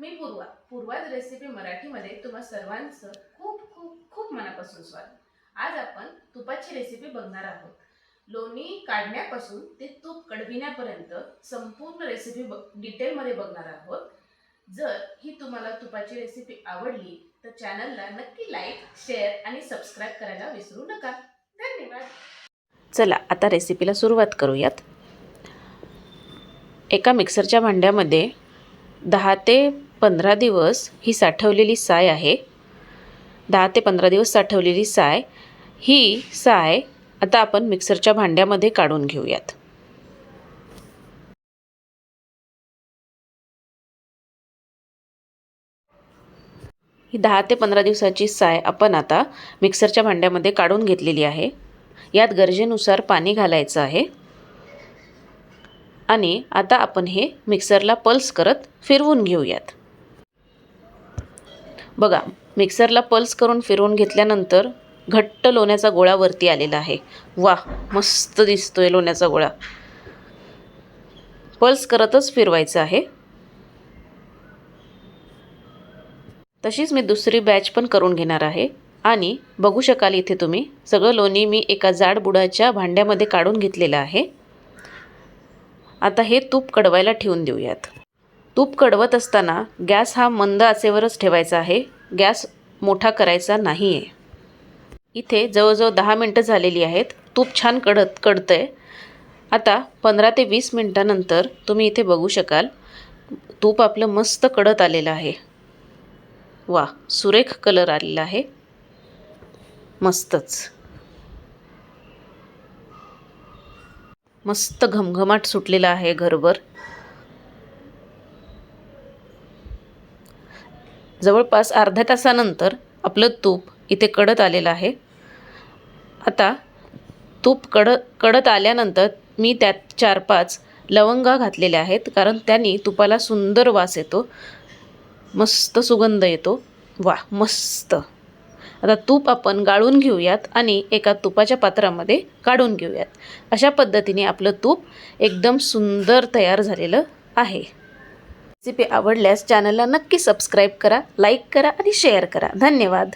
मी पूर्वा पूर्वाज recipe मराठीमध्ये तुम्हा सर्वांचं खूप खूप खूप मनापासून स्वागत. आज आपण तुपाची रेसिपी बघणार आहोत. लोणी काढण्यापासून ते तूप कडविण्यापर्यंत संपूर्ण रेसिपी ब डिटेलमध्ये बघणार आहोत. जर ही तुम्हाला तुपाची रेसिपी आवडली तर चॅनलला नक्की लाईक शेअर आणि सबस्क्राईब करायला विसरू नका. धन्यवाद. चला आता रेसिपीला सुरुवात करूयात. एका मिक्सरच्या भांड्यामध्ये दहा ते पंधरा दिवस ही साठवलेली साय आहे. दहा ते पंधरा दिवस साठवलेली साय. ही साय आता आपण मिक्सरच्या भांड्यामध्ये काढून घेऊयात. ही दहा ते पंधरा दिवसाची साय आपण आता मिक्सरच्या भांड्यामध्ये काढून घेतलेली आहे. यात गरजेनुसार पाणी घालायचं आहे. आणि आता आपण हे मिक्सरला पल्स करत फिरवून घेऊयात. बघा मिक्सरला पल्स करून फिरवून घेतल्यानंतर घट्ट लोण्याचा गोळा वरती आलेला आहे. वा मस्त दिसतोय लोण्याचा गोळा. पल्स करतच फिरवायचं आहे. तशीच मी दुसरी बॅच पण करून घेणार आहे. आणि बघू शकाल इथे तुम्ही सगळं लोणी मी एका जाड बुडाच्या भांड्यामध्ये काढून घेतलेलं आहे. आता हे तूप कडवायला ठेवून देऊयात. तूप कडवत असताना गॅस हा मंद आचेवरच ठेवायचा आहे. गॅस मोठा करायचा नाही आहे इथे जवळजवळ दहा मिनटं झालेली आहेत. तूप छान कडत कडतं आहे आता पंधरा ते वीस मिनटानंतर तुम्ही इथे बघू शकाल. तूप आपलं मस्त कडत आलेलं आहे. वा सुरेख कलर आलेला आहे. मस्तच. मस्त घमघमाट सुटलेला आहे घरभर. जवळपास अर्ध्या तासानंतर आपलं तूप इथे कडत आलेलं आहे. आता तूप कड कडत आल्यानंतर मी त्यात चार पाच लवंगा घातलेल्या आहेत कारण त्यांनी तुपाला सुंदर वास येतो. मस्त सुगंध येतो. वा मस्त. आता तूप आपण गाळून घेऊयात आणि एका तुपाच्या पात्रामध्ये काढून घेऊयात. अशा पद्धतीने आपलं तूप एकदम सुंदर तयार झालेलं आहे. रेसिपी आवडल्यास चॅनलला नक्की सबस्क्राईब करा लाईक करा आणि शेअर करा. धन्यवाद.